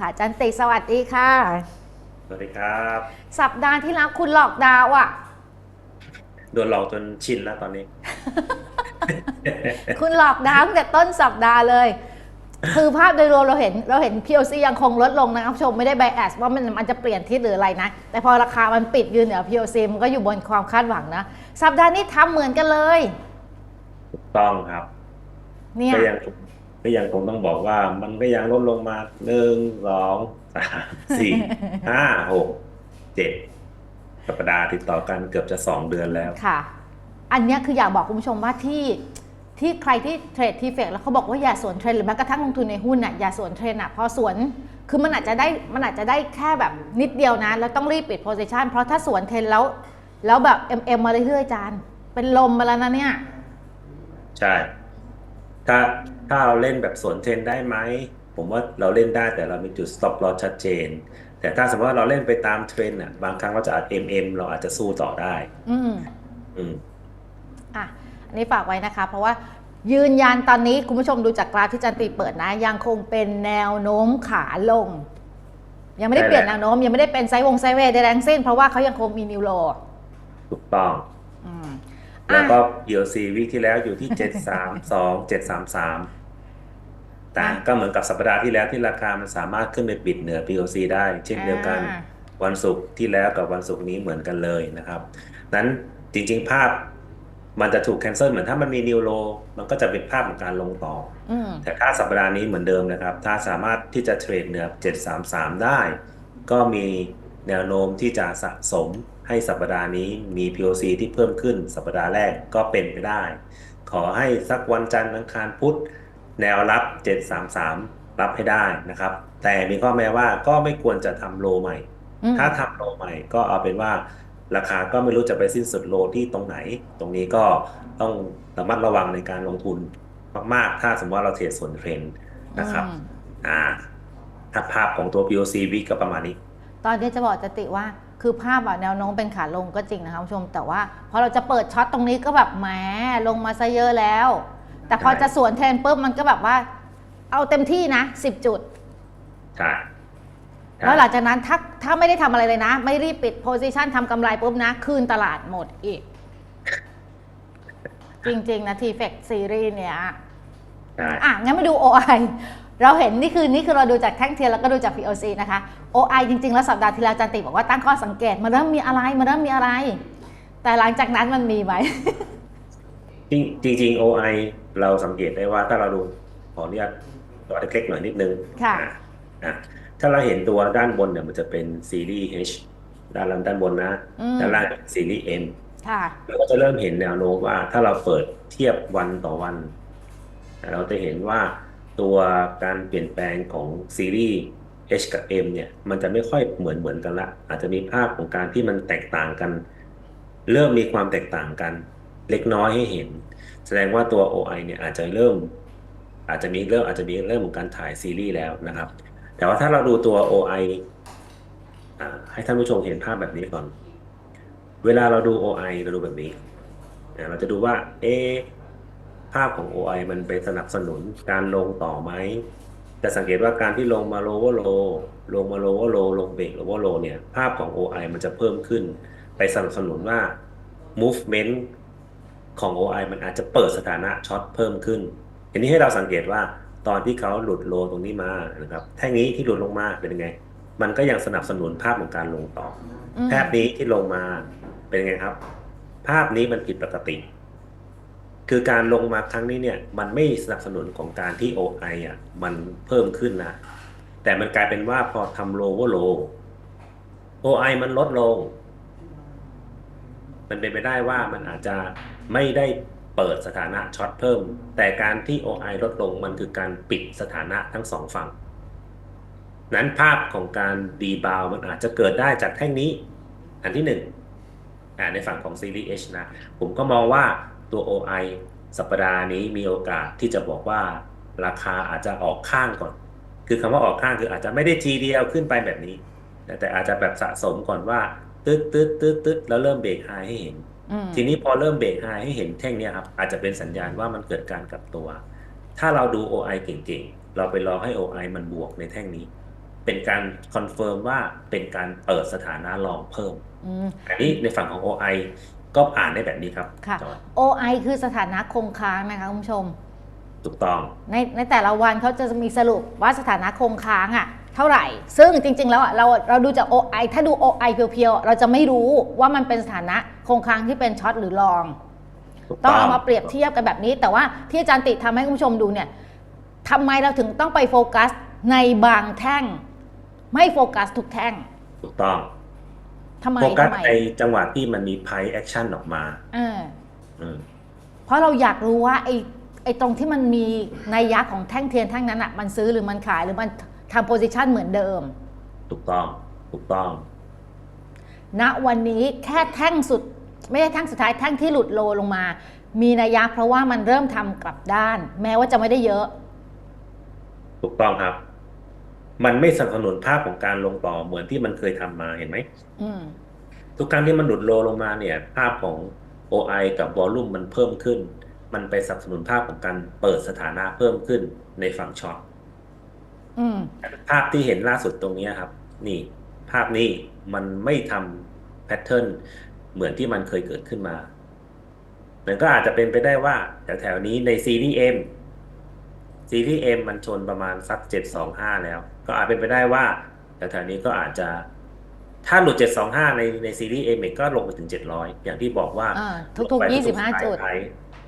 ค่ะอาจันติสวัสดีค่ะ สวัสดีครับ สัปดาห์ที่แล้วคุณหลอกดาวอะโดนหลอกจนชินแล้วตอนนี้ คุณหลอกดาวตั้งแต่ต้นสัปดาห์เลย คือภาพโดยรวมเราเห็นเราเห็น POC ยังคงลดลงนะครับผู้ชมไม่ได้ไบแอสว่ามันมันจะเปลี่ยนทิศหรืออะไรนะ แต่พอราคามันปิดยืนเหนือ POC มันก็อยู่บนความคาดหวังนะ สัปดาห์นี้ทำเหมือนกันเลย ถูกต้องครับเนี่ย ก็ยัง ก็ยังคงต้องบอกว่ามันก็ยังลดลงมาหนึ่งสองสามสี่ห้าหกเจ็ดสัปดาห์ติดต่อกันเกือบจะสองเดือนแล้วค่ะ อันเนี้ยคืออยากบอกคุณผู้ชมว่าที่ที่ใครที่เทรดทีเฟกแล้วเขาบอกว่าอย่าสวนเทรนด์หรือแม้กระทั่งลงทุนในหุ้นน่ะอย่าสวนเทรนด์อะเพอสวนคือมันอาจจะได้มันอาจจะได้แค่แบบนิดเดียวนะ แล้วต้องรีบปิดโพซิชันเพราะถ้าสวนเทรนด์แล้ว แล้วแบบ MM มาเรื่อยๆจานเป็นลมมาแล้วนะเนี่ย ใช่ ถ้า ถ้าเราเล่นแบบสวนเทรนได้ไหม ผมว่าเราเล่นได้แต่เรามีจุดสต็อปรอชัดเจน แต่ถ้าสมมติว่าเราเล่นไปตามเทรนอะ บางครั้งก็จะอาจเอ็มเอ็มเราอาจจะสู้ต่อได้ อืมอืมอะ อันนี้ฝากไว้นะคะ เพราะว่ายืนยันตอนนี้คุณผู้ชมดูจากกราฟที่จันตีเปิดนะ ยังคงเป็นแนวโน้มขาลง ยังไม่ได้เปลี่ยนแนวโน้ม ยังไม่ได้เป็นไซด์วงไซด์เวทใดทั้งสิ้น เพราะว่าเขายังคงมีนิวโลถูกต้องแล้วก็ PLC วิกที่แล้วอยู่ที่เจ็ดสามสองเจ็ดสามสาม ต่ก็เหมือนกับสัปดาห์ที่แล้วที่ราคามันสามารถขึ้นไปปิดเหนือ POC ได้เช่นเดียวกันวันศุกร์ที่แล้วกับวันศุกร์นี้เหมือนกันเลยนะครับนั้นจริง ๆ ภาพมันจะถูกแคนเซิลเหมือนถ้ามันมีนิวโลมันก็จะเป็นภาพของการลงต่อ แต่ถ้าสัปดาห์นี้เหมือนเดิมนะครับ ถ้าสามารถที่จะเทรดเหนือ 733 ได้ ก็มีแนวโน้มที่จะสะสมให้สัปดาห์นี้มี POC ที่เพิ่มขึ้นสัปดาห์แรกก็เป็นไปได้ ขอให้สักวันจันทร์อังคารพุธ แนวรับ 733 รับให้ได้นะครับ แต่มีข้อแม้ว่าก็ไม่ควรจะทำโลใหม่อืมถ้าทำโลใหม่ก็เอาเป็นว่าราคาก็ไม่รู้จะไปสิ้นสุดโลที่ตรงไหน ตรงนี้ก็ต้องระมัดระวังในการลงทุนมาก ๆ ถ้าสมมติว่าเราเทรดส่วนเทรนด์นะครับอืมอ่าถ้าภาพของตัว POC วิก็ประมาณนี้ ตอนนี้จะบอกจติว่าคือภาพอะแนวโน้มเป็นขาลงก็จริงนะคะคุณผู้ชม แต่ว่าพอเราจะเปิดช็อตตรงนี้ก็แบบแหมลงมาซะเยอะแล้ว แต่พอใช่จะสวนเทรนปุ๊บมันก็แบบว่า เอาเต็มที่นะ10จุดใช่ใช่แล้วหลังจากนั้นถ้าถ้าไม่ได้ทำอะไรเลยนะ ไม่รีบปิดโพซิชันทำกำไรปุ๊บนะ คืนตลาดหมดอีก จริง ๆ นะทีเฟกซีรีส์เนี่ยใช่อะ งั้นมาดู OI เราเห็นนี่คือนี่คือเราดูจากแท่งเทียนแล้วก็ดูจาก POC นะคะ OI จริง ๆ แล้วสัปดาห์ที่แล้วจันติบอกว่าตั้งข้อสังเกต มันเริ่มมีอะไร มันเริ่มมีอะไร แต่หลังจากนั้นมันมีไหม จริงจริงๆ OI เราสังเกตได้ว่าถ้าเราดูขออนุญาตตัวเล็กๆหน่อยนิดนึงค่ะอ่อะถ้าเราเห็นตัวด้านบนเนี่ยมันจะเป็นซีรีส์ H ด้านล่างด้านบนนะอืมด้านล่างเป็นซีรีส์ M ค่ะเราก็จะเริ่มเห็นแนวโน้มว่าถ้าเราเปิดเทียบวันต่อวัน เราจะเห็นว่าตัวการเปลี่ยนแปลงของซีรีส์ H กับ M เนี่ย มันจะไม่ค่อยเหมือนเหมือนกันละ อาจจะมีภาพของการที่มันแตกต่างกัน เริ่มมีความแตกต่างกัน เล็กน้อยให้เห็น แสดงว่าตัว OI เนี่ยอาจจะเริ่ม อาจจะมีเริ่มอาจจะมีเริ่มของการถ่ายซีรีส์แล้วนะครับ แต่ว่าถ้าเราดูตัว OI อ่าให้ท่านผู้ชมเห็นภาพแบบนี้ก่อน เวลาเราดู OI เราดูแบบนี้ เราจะดูว่า เอภาพของ OI มันไปสนับสนุนการลงต่อไหมจะสังเกตว่าการที่ลงมา lower low ลงมา lower low ลงเบรก lower low เนี่ย ภาพของ OI มันจะเพิ่มขึ้น ไปสนับสนุนว่า movement ของ OI มันอาจจะเปิดสถานะช็อตเพิ่มขึ้นทีนี้ให้เราสังเกตว่าตอนที่เขาหลุดโลตรงนี้มานะครับแท่งนี้ที่หลุดลงมาเป็นยังไง มันก็ยังสนับสนุนภาพของการลงต่ออืมภาพนี้ที่ลงมาเป็นยังไงครับ ภาพนี้มันผิดปกติ คือการลงมาครั้งนี้เนี่ย มันไม่สนับสนุนของการที่ OI อะมันเพิ่มขึ้นนะแต่มันกลายเป็นว่าพอทำ lower low OI มันลดลง มันเป็นไปได้ว่ามันอาจจะ ไม่ได้เปิดสถานะช็อตเพิ่ม แต่การที่ OI ลดลงมันคือการปิดสถานะทั้งสองฝั่ง นั้นภาพของการดีบาวมันอาจจะเกิดได้จากแท่งนี้ อันที่หนึ่งในฝั่งของซีรีส์ H นะ ผมก็มองว่าตัว OI สัปดาห์นี้มีโอกาสที่จะบอกว่าราคาอาจจะออกข้างก่อน คือคำว่าออกข้างคืออาจจะไม่ได้ทีเดียวขึ้นไปแบบนี้ แต่อาจจะแบบสะสมก่อนว่าตึ๊ดตึ๊ดตึ๊ดตึ๊ดแล้วเริ่มเบรกไฮให้เห็น ทีนี้พอเริ่มเบรกไฮให้เห็นแท่งเนี้ยครับอาจจะเป็นสัญญาณว่ามันเกิดการกลับตัว ถ้าเราดู OI เก่งๆ เราไปรอให้ OI มันบวกในแท่งนี้ เป็นการคอนเฟิร์มว่าเป็นการเปิดสถานะรองเพิ่มอืมอันนี้ในฝั่งของ OI ก็อ่านได้แบบนี้ครับค่ะจอย OI คือสถานะคงค้างนะคะคุณผู้ชม ถูกต้อง ในในแต่ละวันเขาจะมีสรุปว่าสถานะคงค้างอะเท่าไหร่ ซึ่งจริง ๆ แล้วอะเราเราดูจาก OI ถ้าดู OI เพียวๆ เราจะไม่รู้ว่ามันเป็นสถานะคงค้างที่เป็นช็อตหรือลองถูกต้องเอามาเปรียบเทียบกันแบบนี้ แต่ว่าที่อาจารย์ติทำให้คุณผู้ชมดูเนี่ยทำไมเราถึงต้องไปโฟกัสในบางแท่ง ไม่โฟกัสทุกแท่ง ถูกต้องทำไมโฟกัสทำไมในจังหวะที่มันมี price action ออกมาเอออืมเพราะเราอยากรู้ว่าไอ้ไอ้ตรงที่มันมีนัยยะของแท่งเทียนแท่งนั้นอะมันซื้อหรือมันขายหรือมัน ทำโพซิชันเหมือนเดิม ถูกต้องถูกต้อง ณวันนี้แค่แท่งสุด ไม่ใช่แท่งสุดท้ายแท่งที่หลุดโลลงมา มีนัยยะเพราะว่ามันเริ่มทำกลับด้าน แม้ว่าจะไม่ได้เยอะ ถูกต้องครับ มันไม่สนับสนุนภาพของการลงต่อเหมือนที่มันเคยทำมาเห็นไหมอืมทุกครั้งที่มันหลุดโลลงมาเนี่ย ภาพของ OI กับวอลลุ่มมันเพิ่มขึ้น มันไปสนับสนุนภาพของการเปิดสถานะเพิ่มขึ้นในฝั่งช็อตอืม ภาพที่เห็นล่าสุดตรงนี้ครับ นี่ ภาพนี้มันไม่ทำแพทเทิร์นเหมือนที่มันเคยเกิดขึ้นมา มันก็อาจจะเป็นไปได้ว่า แถวๆนี้ในซีรีส์ M ซีรีส์ M มันชนประมาณสัก725แล้ว ก็อาจเป็นไปได้ว่าแถวๆนี้ก็อาจจะ ถ้าหลุด725ในในซีรีส์ M เองก็ลงไปถึง700อย่างที่บอกว่าอ่าทุกๆไป25จุด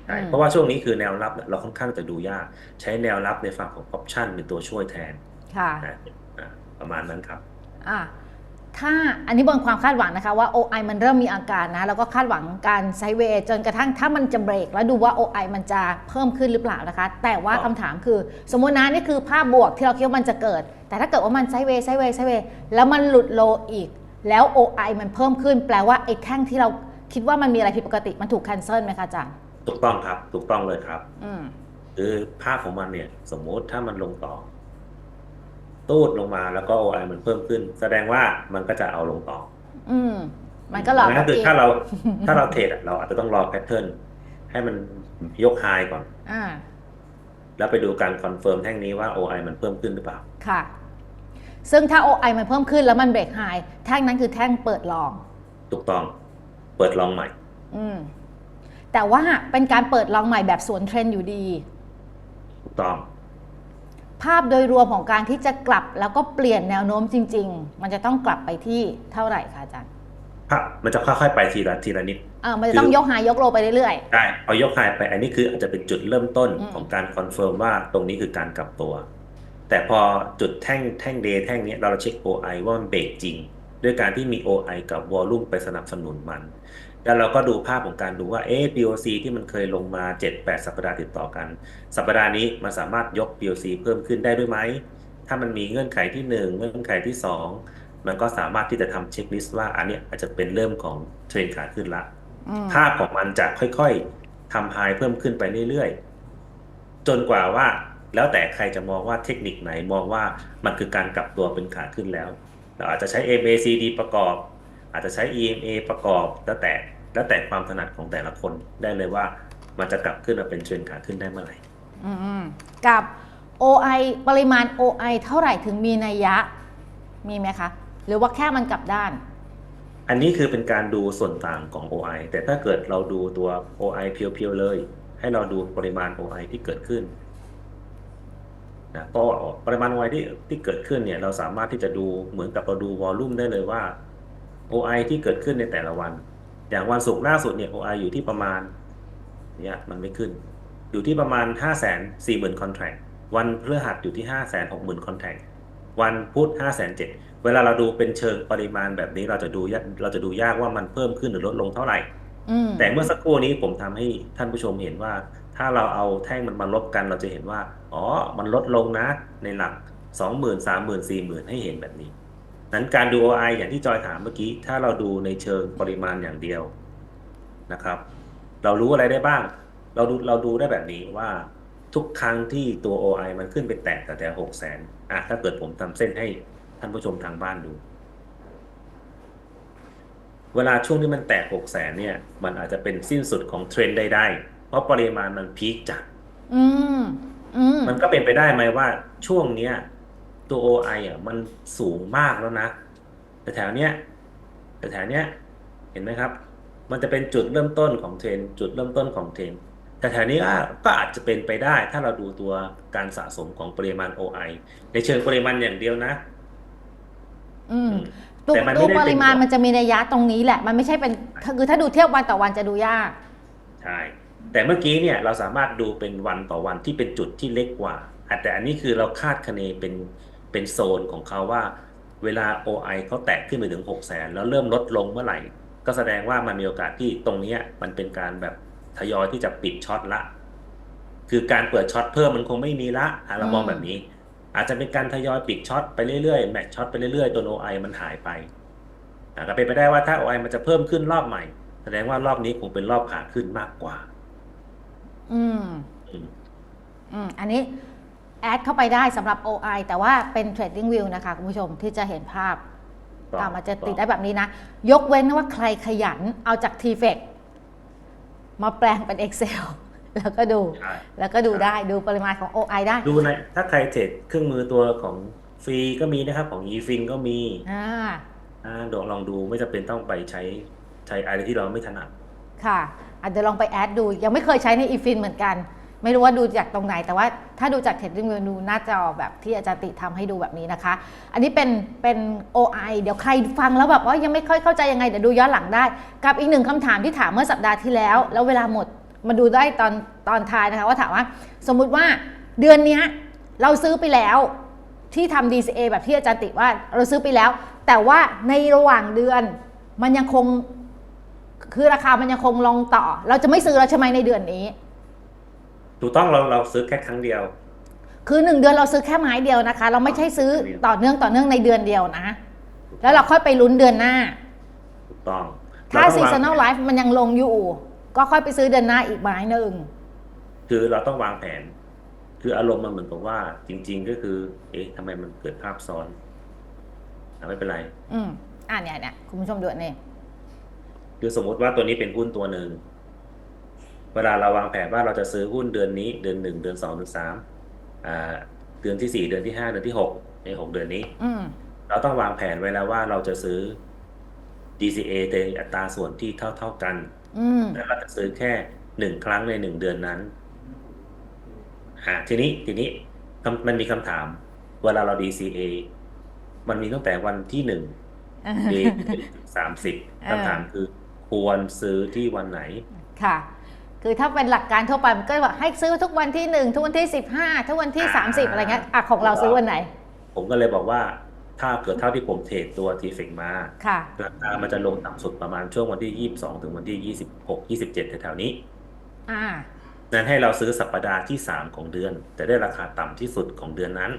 ใช่ใช่อืมเพราะว่าช่วงนี้คือแนวรับเนี่ยเราค่อนข้างจะดูยาก ใช้แนวรับในฝั่งของ option เป็นตัวช่วยแทนค่ะนะอะประมาณนั้นครับอะถ้าอันนี้บนความคาดหวังนะคะว่า OI มันเริ่มมีอาการนะ แล้วก็คาดหวังการไซด์เวย์จนกระทั่งถ้ามันจะเบรก แล้วดูว่า OI มันจะเพิ่มขึ้นหรือเปล่านะคะ แต่ว่าครับคำถามคือ สมมตินะนี่คือภาพบวกที่เราคิดว่ามันจะเกิด แต่ถ้าเกิดว่ามันไซด์เวย์ไซด์เวย์ไซด์เวย์แล้วมันหลุดโลอีก แล้ว OI มันเพิ่มขึ้น แปลว่าไอ้แท่งที่เราคิดว่ามันมีอะไรผิดปกติมันถูกแคนเซิลไหมคะอาจารย์ ถูกต้องครับ ถูกต้องเลยครับ อืมคือภาพของมันเนี่ย สมมุติถ้ามันลงต่อ ตูดลงมาแล้วก็ OI มันเพิ่มขึ้น แสดงว่ามันก็จะเอาลงต่อ อืม มันก็หลอกดังนั้นคืออีกถ้าเราถ้าเราเทรดอะเราอาจจะต้องรอแพทเทิร์นให้มันยกไฮก่อน อ่า แล้วไปดูการคอนเฟิร์มแท่งนี้ว่า OI มันเพิ่มขึ้นหรือเปล่า ค่ะ ซึ่งถ้า OI มันเพิ่มขึ้นแล้วมันเบรกไฮแท่งนั้นคือแท่งเปิดลอง ถูกต้อง เปิดลองใหม่ อืม แต่ว่าเป็นการเปิดลองใหม่แบบสวนเทรนด์อยู่ดี ถูกต้อง ภาพโดยรวมของการที่จะกลับแล้วก็เปลี่ยนแนวโน้มจริง ๆ มันจะต้องกลับไปที่เท่าไหร่คะอาจารย์ภาพมันจะค่อยๆไปทีละทีละนิดอ่ามันจะต้องยกไฮยกโลไปเรื่อยได้เอายกไฮไป อันนี้คืออาจจะเป็นจุดเริ่มต้นอืมของการคอนเฟิร์มว่าตรงนี้คือการกลับตัว แต่พอจุดแท่งแท่งเดย์แท่งเนี้ยเราเช็ค OI ว่ามันเบรกจริง ด้วยการที่มี OI กับวอลลุ่มไปสนับสนุนมัน แล้วเราก็ดูภาพของการดูว่าเอ๊ะ POC ที่มันเคยลงมา 7-8 สัปดาห์ติดต่อกัน สัปดาห์นี้มันสามารถยก POC เพิ่มขึ้นได้ด้วยไหม ถ้ามันมีเงื่อนไขที่ 1 เงื่อนไขที่ 2 มันก็สามารถที่จะทำเช็คลิสต์ว่าอันเนี้ยอาจจะเป็นเริ่มของเทรนขาขึ้นละๆอืมภาพของมันจะค่อยๆทำไฮเพิ่มขึ้นไปเรื่อยๆ จนกว่าว่าแล้วแต่ใครจะมองว่าเทคนิคไหนมองว่ามันคือการกลับตัวเป็นขาขึ้นแล้ว เราอาจจะใช้ MACD ประกอบ อาจจะใช้ EMA ประกอบ แล้วแต่แล้วแต่ความถนัดของแต่ละคนได้เลยว่ามันจะกลับขึ้นมาเป็นเทรนขาขึ้นได้เมื่อไหร่อืมกับ OI ปริมาณ OI เท่าไหร่ถึงมีนัยยะมีไหมคะ หรือว่าแค่มันกลับด้าน อันนี้คือเป็นการดูส่วนต่างของ OI แต่ถ้าเกิดเราดูตัว OI เพียวๆเลย ให้เราดูปริมาณ OI ที่เกิดขึ้น นะก็ปริมาณ OI ที่ที่เกิดขึ้นเนี่ยเราสามารถที่จะดูเหมือนกับเราดูวอลลุ่มได้เลยว่า OI ที่เกิดขึ้นในแต่ละวัน อย่างวันศุกร์ล่าสุดเนี่ย OI อยู่ที่ประมาณเนี่ยมันไม่ขึ้น อยู่ที่ประมาณ 5 4 0 0 0 0 คอนแทควันพฤหัสอยู่ที่ 5 6 0 0 0 0 คอนแทควันพุธ5 7 0 0 0เวลาเราดูเป็นเชิงปริมาณแบบนี้เราจะดูยากเราจะดูยากว่ามันเพิ่มขึ้นหรือลดลงเท่าไหร่อืมแต่เมื่อสักครู่นี้ผมทำให้ท่านผู้ชมเห็นว่า ถ้าเราเอาแท่งมันมาลบกันเราจะเห็นว่า อ๋อ มันลดลงนะ ในหลัก20,000 30,000 40,000ให้เห็นแบบนี้ นั้นการดู OI อย่างที่จอยถามเมื่อกี้ ถ้าเราดูในเชิงปริมาณอย่างเดียวนะครับ เรารู้อะไรได้บ้าง เราดูเราดูได้แบบนี้ว่าทุกครั้งที่ตัว OI มันขึ้นไปแตะแต่แต่หกแสนอะถ้าเกิดผมทำเส้นให้ท่านผู้ชมทางบ้านดู เวลาช่วงที่มันแตะหกแสนเนี่ย มันอาจจะเป็นสิ้นสุดของเทรนด์ใดๆเพราะปริมาณมันพีคจัด อืม มมันก็เป็นไปได้ไหมว่าช่วงเนี้ย ตัว OI อะ มันสูงมากแล้วนะแต่แถวเนี้ยแต่แถวเนี้ย เห็นไหมครับ มันจะเป็นจุดเริ่มต้นของเทรนด์จุดเริ่มต้นของเทรนด์แต่แถวนี้ก็ก็อาจจะเป็นไปได้ถ้าเราดูตัวการสะสมของปริมาณ OI ในเชิงปริมาณอย่างเดียวนะ อืมอืมตัวแต่มันตัวไม่ได้ปเป็นริมาณมันจะมีนัยยะตรงนี้แหละ มันไม่ใช่เป็นคือถ้าดูเทียบวันต่อวันจะดูยาก ใช่ แต่เมื่อกี้เนี่ยเราสามารถดูเป็นวันต่อวันที่เป็นจุดที่เล็กกว่า แต่อันนี้คือเราคาดคะเนเป็นเป็นโซนของเขาว่า เวลา OI เขาแตะขึ้นไปถึง 6 0แสนแล้วเริ่มลดลงเมื่อไหร่ ก็แสดงว่ามันมีโอกาสที่ตรงนี้มันเป็นการแบบทยอยที่จะปิดช็อตละ คือการเปิดช็อตเพิ่มมันคงไม่มีละเรามองแบบนี้ อาจจะเป็นการทยอยปิดช็อตไปเรื่อยๆแมทช็อตไปเรื่อยๆตัว OI มันหายไปอะก็เป็นไปได้ว่าถ้า OI มันจะเพิ่มขึ้นรอบใหม่ แสดงว่ารอบนี้คงเป็นรอบขาขึ้นมากกว่า อืมอืมอันนี้แอดเข้าไปได้สำหรับ OI แต่ว่าเป็น Trading View นะคะคุณผู้ชมที่จะเห็นภาพต้องอ่ามันจะติดต้องได้แบบนี้นะ ยกเว้นว่าใครขยันเอาจาก t f e c มาแปลงเป็น Excel แล้วก็ดูใช่แล้วก็ดูได้ดูปริมาณของ OI ได้ ดูในถ้าใครเทรดเครื่องมือตัวของฟรีก็มีนะครับ ของ eFin ก็มีอ่าอ่าลองลองดูไม่จำเป็นต้องไปใช้ใช้อะไรที่เราไม่ถนัดค่ะอาจจะเดี๋ยวลองไปแอดดูยังไม่เคยใช้ใน eFin เหมือนกัน ไม่รู้ว่าดูจากตรงไหน แต่ว่าถ้าดูจาก Trading View ดูหน้าจอแบบที่อาจารย์ติทำให้ดูแบบนี้นะคะ อันนี้เป็นเป็น OI เดี๋ยวใครฟังแล้วแบบว่ายังไม่ค่อยเข้าใจยังไงเดี๋ยวดูย้อนหลังได้ กับอีกหนึ่งคำถามที่ถามเมื่อสัปดาห์ที่แล้ว แล้วเวลาหมดมาดูได้ตอนตอนท้ายนะคะว่าถามว่า สมมุติว่าเดือนนี้เราซื้อไปแล้วที่ทำ DCA แบบที่อาจารย์ติว่าเราซื้อไปแล้ว แต่ว่าในระหว่างเดือนมันยังคงคือราคามันยังคงลงต่อ เราจะไม่ซื้อแล้วใช่ไหมในเดือนนี้ ถูกต้องเราเราซื้อแค่ครั้งเดียว คือหนึ่งเดือนเราซื้อแค่ไม้เดียวนะคะ เราไม่ใช่ซื้อเดียวต่อเนื่องต่อเนื่องในเดือนเดียวนะ แล้วเราค่อยไปลุ้นเดือนหน้า ถูกต้องถ้าเรต้องวง seasonal life มันยังลงอยู่ ก็ค่อยไปซื้อเดือนหน้าอีกไม้หนึ่งคือเราต้องวางแผน คืออารมณ์มันเหมือนกับว่า จริง ๆ ก็คือ เอ๊ะทำไมมันเกิดภาพซ้อนอะไม่เป็นไร อืมอ่าเนี่ยเนี่ยคุณผู้ชมดูอันนี่คือสมมุติว่าตัวนี้เป็นหุ้นตัวหนึ่ง เวลาเราวางแผนว่าเราจะซื้อหุ้นเดือนนี้เดือนหนึ่งเดือนสองเดือนสามอ่าเดือนที่สี่เดือนที่ห้าเดือนที่หกในหกเดือนนี้อืมเราต้องวางแผนไว้แล้วว่าเราจะซื้อ DCA ในอัตราส่วนที่เท่าเท่าๆกันอืมแล้วเราจะซื้อแค่หนึ่งครั้งในหนึ่งเดือนนั้นอ่าทีนี้ทีนี้คำมันมีคำถาม เวลาเรา DCA มันมีตั้งแต่วันที่หนึ่งเดย์สามสิบเออคำถามคือควรซื้อที่วันไหน ค่ะ คือถ้าเป็นหลักการทั่วไปมันก็แบบให้ซื้อทุกวันที่หนึ่งทุกวันที่สิบห้าทุกวันที่อ่าสามสิบอะไรเงี้ยอะของเราซื้อวันไหน ผมก็เลยบอกว่าถ้าเกิดเท่าที่ผมเทรดตัวทีเฟกมาค่ะราคามันจะลงต่ำสุดประมาณช่วงวันที่22ถึงวันที่26 27แถวๆนี้ อ่านั้นให้เราซื้อสัปดาห์ที่3ของเดือนจะได้ราคาต่ำที่สุดของเดือนนั้น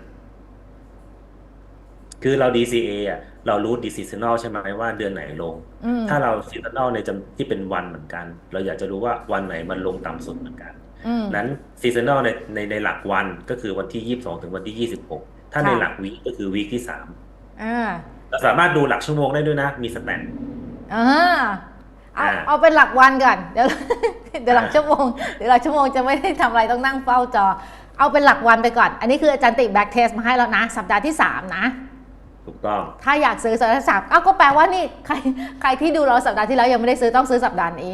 คือเรา DCA อะเรารู้ d e c i s i o n a l ใช่ไหมว่าเดือนไหนลง อืม ถ้าเรา seasonal ในจำที่เป็นวันเหมือนกัน เราอยากจะรู้ว่าวันไหนมันลงต่ำสุดเหมือนกัน อืม นั้น seasonal ในในในหลักวันก็คือวันที่ 22 ถึงวันที่ 26 ถ้าในค่ะหลักวีคก็คือวีคที่3อ่าเราสามารถดูหลักชั่วโมงได้ด้วยนะ มีสแตน อ่าเอาอ่า เอาเป็นหลักวันก่อนเดี๋ยว เดี๋ยวหลักชั่วโมงเดี๋ยวหลักชั่วโมงจะไม่ได้ทำอะไรต้องนั่งเฝ้าจอ เอาเป็นหลักวันไปก่อน อันนี้คืออาจารย์ติแบ็กเทสมาให้แล้วนะ สัปดาห์ที่ 3 นะ ถูกต้อง ถ้าอยากซื้อสัปดาห์ที่สามเอาก็แปลว่านี่ใครใครที่ดูเราสัปดาห์ที่แล้วยังไม่ได้ซื้อต้องซื้อสัปดาห์นี้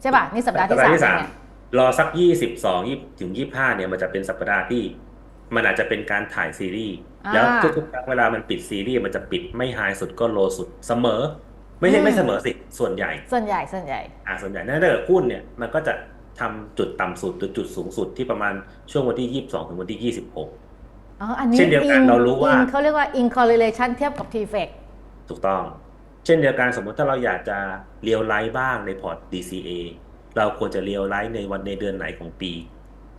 ใช่ป่ะนี่สัปดาห์ที่สามเนี่ยรอสัก22 20ถึง25เนี่ยมันจะเป็นสัปดาห์ที่ มันอาจจะเป็นการถ่ายซีรีส์อ่าแล้วทุกๆครั้งเวลามันปิดซีรีส์มันจะปิดไม่ไฮสุดก็โลสุดเสมอ ไม่ใช่อืมไม่เสมอสิส่วนใหญ่ ส่วนใหญ่ส่วนใหญ่อ่าส่วนใหญ่นั่นถ้าเกิดหุ้นเนี่ยมันก็จะทำจุดต่ำสุดหรือจุดสูงสุดที่ประมาณช่วงวันที่22ถึงวันที่26 อ๋ออันนี้เช่นเดียวกัน in- เรารู้ว่า in เขาเรียกว่า in correlation เทียบกับ t f e c ถูกต้อง เช่นเดียวกันสมมติถ้าเราอยากจะเรียวไลท์บ้างในพอร์ต DCA เราควรจะเรียวไลท์ในวันในเดือนไหนของปี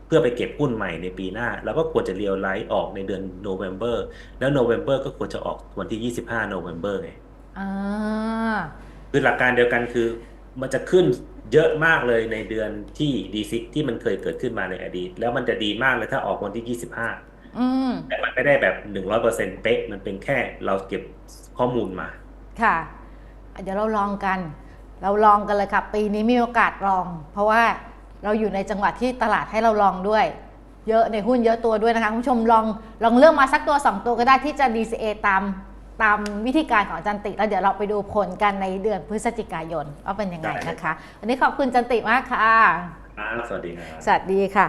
เพื่อไปเก็บหุ้นใหม่ในปีหน้าเราก็ควรจะเรียวไลท์ออกในเดือนโนเวม ber แล้วโนเวม ber ก็ควรจะออกวันที่ 25โนเวม ber ไง อ่าคือหลักการเดียวกันคือ มันจะขึ้นเยอะมากเลยในเดือนที่ DC ที่มันเคยเกิดขึ้นมาในอดีต แล้วมันจะดีมากเลยถ้าออกวันที่ 25อืม แต่มันไม่ได้แบบ100%เป๊ะมันเป็นแค่เราเก็บข้อมูลมา ค่ะ เดี๋ยวเราลองกัน เราลองกันเลยค่ะปีนี้มีโอกาสลอง เพราะว่าเราอยู่ในจังหวะที่ตลาดให้เราลองด้วย เยอะในหุ้นเยอะตัวด้วยนะคะคุณผู้ชมลองลองเลือกมาสักตัว 2 ตัวก็ได้ที่จะ DCA ตามตามวิธีการของอาจันติ แล้วเดี๋ยวเราไปดูผลกันในเดือนพฤศจิกายนว่าเป็นยังไงนะคะวันนี้ขอบคุณจันติมากค่ะครับสวัสดีครับสวัสดีค่ะ